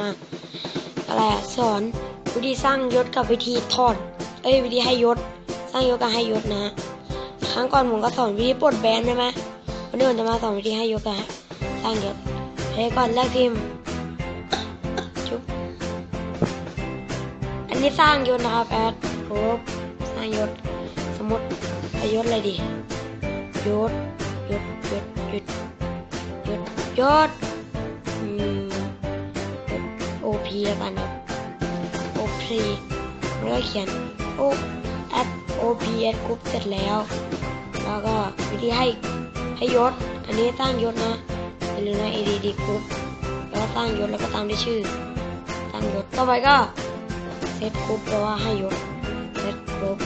มาอะไรสอนวิธีสร้างยศกับวิธีถอดเอ้ยวิธีให้ยศ สร้างยศกับให้ยศนะ ครั้งก่อนผมก็สอนวิธีปลดแบนใช่ไหมวันนี้ผมจะมาสอนวิธีให้ยศกับสร้างยศเฮ้ยก่อนแรกพิมพ์ชุบอันนี้สร้างยศนะครับแอดโอ้สร้างยศสมมติยศอะไรดียศยศยศยศยศยศอืม พีแล้วกันครับโอพีแล้วก็เขียนโอแอดโอพีแอดกรุ๊ปเสร็จแล้ว แล้วก็วิธีให้ให้ยศ อันนี้สร้างยศนะอย่าลืมนะ ADD กรุ๊ปแล้วก็สร้างยศแล้วก็ตามด้วยชื่อ สร้างยศ ต่อไปก็เซตกรุ๊ปแปลว่าให้ยศเซตกรุ๊ป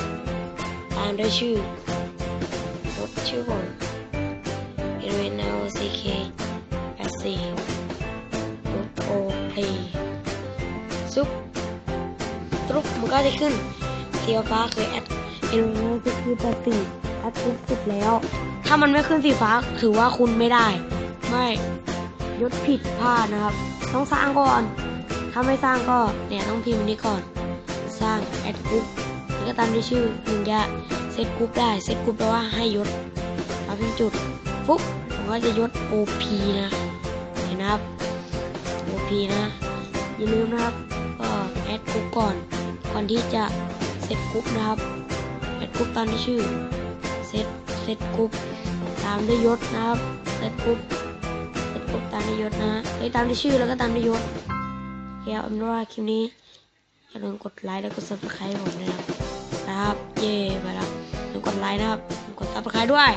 ตามด้วยชื่อรถชื่อผม e l e n o c k s c รถ o p ซุปตรุปมันก็จะขึ้นสีฟ้าคือแอดเอลโนก็คือปดสี่แอดทุกสุดแล้ว ถ้ามันไม่ขึ้นสีฟ้าถือว่าคุณไม่ได้ ไม่ยศผิดพลาดนะครับ ต้องสร้างก่อน ถ้าไม่สร้างก็เนี่ยต้องพิมพ์นี้ก่อน สร้างแอดกรุ๊ปแล้วก็ตามด้วยชื่อถึงจะเซตกรุ๊ปได้เซตกรุ๊ปแปลว่าให้ยศมาเป็นจุดปุ๊บผมก็จะยศ OP นะ เห็นนะครับ OP นะ อย่าลืมนะครับ ดกรุ๊ปก่อน ก่อนที่จะเซตกรุ๊ปนะครับแอดกรุ๊ปตามด้วยชื่อเซตเซตกรุ๊ปตามด้วยยศนะครับเซตกรุ๊ปเซตกรุ๊ปตามด้วยยศนะเอ้ยตามด้วยชื่อแล้วก็ตามด้วยยศเคครับเอาเป็นว่าคลิปนี้อย่าลืมกดไลค์และกด subscribe ให้ผมด้วยนะครับครับ เย่ไปแล้วอย่าลืมกดไลค์นะครับอย่าลืมกด subscribe ด้วย